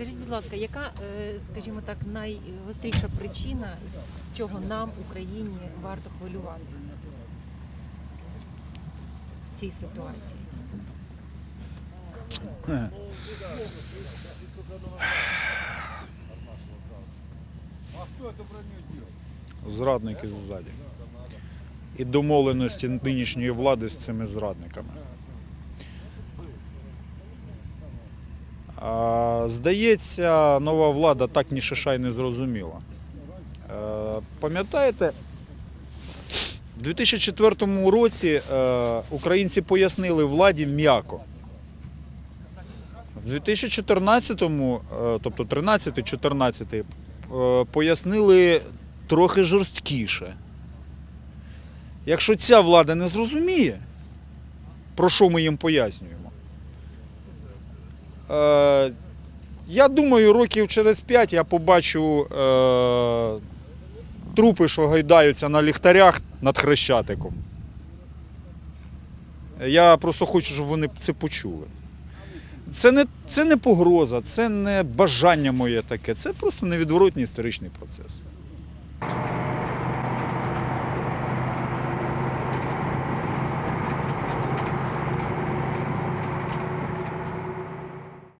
Скажіть, будь ласка, яка, е, скажімо так, найгостріша причина, з чого нам, Україні, варто хвилюватися в цій ситуації? Зрадники ззаді. І домовленості нинішньої влади з цими зрадниками. Здається, нова влада так ні шиша й не зрозуміла. Е, Пам'ятаєте, в 2004 році е, українці пояснили владі м'яко. В 2014-му, е, тобто 13-14, е, пояснили трохи жорсткіше. Якщо ця влада не зрозуміє, про що ми їм пояснюємо, я думаю, років через 5 я побачу е, трупи, що гайдаються на ліхтарях над Хрещатиком. Я просто хочу, щоб вони це почули. Це не, це не погроза, це не бажання моє таке, це просто невідворотний історичний процес.